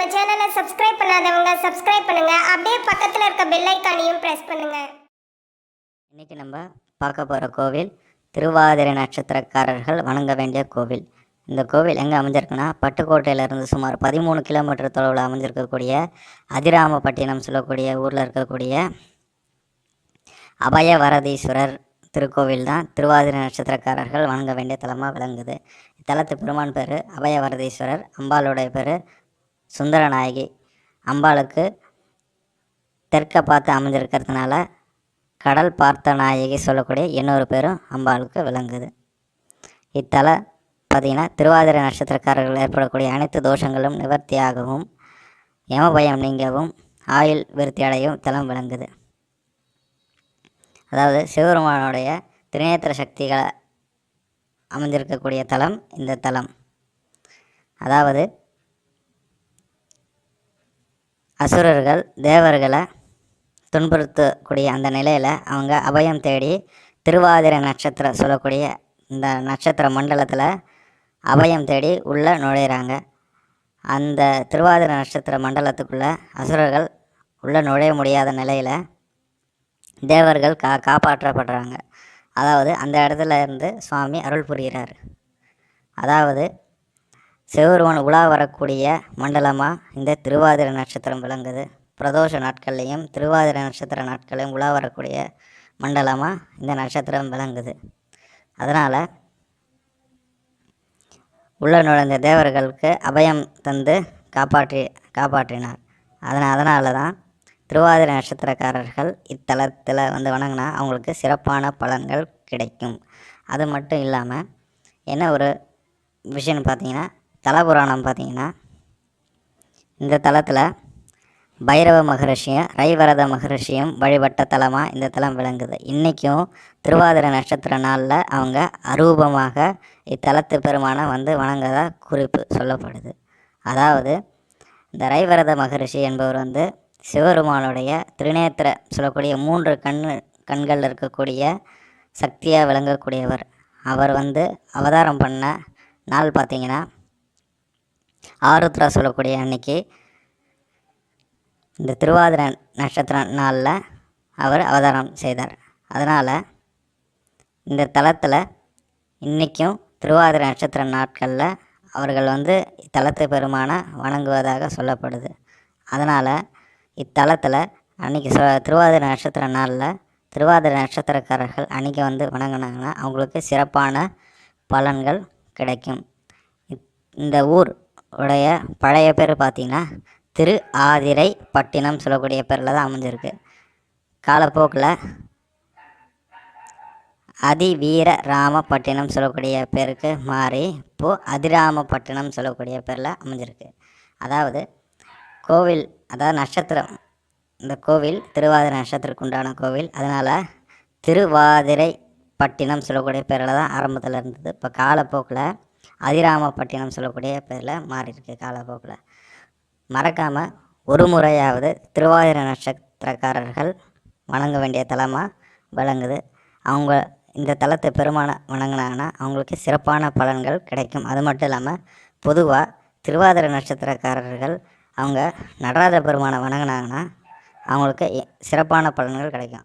Subscribe பண்ணுங்க. அப்படியே பக்கத்தில் இருக்க பெல் ஐக்கானையும் பிரஸ் பண்ணுங்க. இன்றைக்கி நம்ம பார்க்க போகிற கோவில் திருவாதிரை நட்சத்திரக்காரர்கள் வணங்க வேண்டிய கோவில். இந்த கோவில் எங்கே அமைஞ்சிருக்குன்னா பட்டுக்கோட்டையிலேருந்து சுமார் பதிமூணு கிலோமீட்டர் தொலைவில் அமைஞ்சிருக்கக்கூடிய அதிராமப்பட்டினம் சொல்லக்கூடிய ஊரில் இருக்கக்கூடிய அபயவரதீஸ்வரர் திருக்கோவில் தான் திருவாதிரை நட்சத்திரக்காரர்கள் வணங்க வேண்டிய தலமாக விளங்குது. இத்தலத்து பெருமான் பேர் அபயவரதீஸ்வரர் அம்பாளுடைய பேர் சுந்தரநாயகி அம்பாளுக்கு தெற்க பார்த்து அமைஞ்சிருக்கிறதுனால கடல் பார்த்த நாயகி சொல்லக்கூடிய இன்னொரு பேரும் அம்பாளுக்கு விளங்குது. இத்தல பார்த்திங்கன்னா திருவாதிரை நட்சத்திரக்காரர்கள் ஏற்படக்கூடிய அனைத்து தோஷங்களும் நிவர்த்தியாகவும் யமபயம் நீங்கவும் ஆயுள் விருத்தி அடையும் தலம் விளங்குது. அதாவது சிவபெருமானுடைய திருநேத்திர சக்திகளை அமைஞ்சிருக்கக்கூடிய தலம் இந்த தலம். அதாவது அசுரர்கள் தேவர்களை துன்புறுத்தக்கூடிய அந்த நிலையில் அவங்க அபயம் தேடி திருவாதிரை நட்சத்திரம் சொல்லக்கூடிய இந்த நட்சத்திர மண்டலத்தில் அபயம் தேடி உள்ளே நுழையிறாங்க. அந்த திருவாதிரை நட்சத்திர மண்டலத்துக்குள்ளே அசுரர்கள் உள்ளே நுழைய முடியாத நிலையில் தேவர்கள் கா காப்பாற்றப்படுறாங்க. அதாவது அந்த இடத்துல இருந்து சுவாமி அருள் புரிகிறார் அதாவது சிவபெருமான் உலா வரக்கூடிய மண்டலமாக இந்த திருவாதிரை நட்சத்திரம் விளங்குது. பிரதோஷ நாட்கள்லையும் திருவாதிரை நட்சத்திர நாட்களையும் உலா வரக்கூடிய மண்டலமாக இந்த நட்சத்திரம் விளங்குது. அதனால் உள்ள நுழைந்த தேவர்களுக்கு அபயம் தந்து காப்பாற்றி காப்பாற்றினார். அதனால் அதனால தான் திருவாதிரை நட்சத்திரக்காரர்கள் இத்தலத்தில் வந்து வணங்கினா அவங்களுக்கு சிறப்பான பலன்கள் கிடைக்கும். அது மட்டும் இல்லாமல் என்ன ஒரு விஷயம்னு பார்த்தீங்கன்னா தலபுராணம் பார்த்தீங்கன்னா இந்த தலத்தில் பைரவ மகரிஷியும் ரைவரத மகரிஷியும் வழிபட்ட தலமாக இந்த தலம் விளங்குது. இன்றைக்கும் திருவாதிரை நட்சத்திர நாளில் அவங்க அரூபமாக இத்தலத்து பெருமானை வந்து வணங்கதா குறிப்பு சொல்லப்படுது. அதாவது இந்த ரைவரத மகரிஷி என்பவர் வந்து சிவருமானுடைய திருநேத்திர சொல்லக்கூடிய மூன்று கண் கண்கள் இருக்கக்கூடிய சக்தியாக விளங்கக்கூடியவர். அவர் வந்து அவதாரம் பண்ண நாள் பார்த்தீங்கன்னா ஆருத்ரா சொல்லக்கூடிய அன்னைக்கு இந்த திருவாதிரை நட்சத்திர நாளில் அவர் அவதாரம் செய்தார். அதனால் இந்த தலத்தில் இன்றைக்கும் திருவாதிரை நட்சத்திர நாட்களில் அவர்கள் வந்து இத்தலத்து பெருமானை வணங்குவதாக சொல்லப்படுது. அதனால் இத்தலத்தில் அன்றைக்கி சொ திருவாதிரை நட்சத்திர நாளில் திருவாதிரை நட்சத்திரக்காரர்கள் அன்றைக்கி வந்து வணங்கினாங்கன்னா அவங்களுக்கு சிறப்பான பலன்கள் கிடைக்கும். இந்த ஊர் உடைய பழைய பேர் பார்த்திங்கன்னா திரு ஆதிரை பட்டினம் சொல்லக்கூடிய பேரில் தான் அமைஞ்சிருக்கு. காலப்போக்கில் அதிவீர ராமப்பட்டினம் சொல்லக்கூடிய பேருக்கு மாறி இப்போது அதிராமப்பட்டினம் சொல்லக்கூடிய பேரில் அமைஞ்சிருக்கு. அதாவது கோவில் அதாவது நட்சத்திரம். இந்த கோவில் திருவாதிரை நட்சத்திரத்துக்கு உண்டான கோவில். அதனால் திருவாதிரை பட்டினம் சொல்லக்கூடிய பேரில் தான் ஆரம்பத்தில் இருந்தது. இப்போ காலப்போக்கில் அதிராமப்பட்டினம் சொல்லக்கூடிய பேரில் மாறி இருக்கு காலப்போக்கில். மறக்காமல் ஒரு முறையாவது திருவாதிரை நட்சத்திரக்காரர்கள் வணங்க வேண்டிய தலமாக விளங்குது. அவங்க இந்த தலத்தை பெருமான வணங்கினாங்கன்னா அவங்களுக்கு சிறப்பான பலன்கள் கிடைக்கும். அது மட்டும் இல்லாமல் பொதுவாக திருவாதிரை நட்சத்திரக்காரர்கள் அவங்க நடராஜ பெருமானை வணங்கினாங்கன்னா அவங்களுக்கு எ- சிறப்பான பலன்கள் கிடைக்கும்.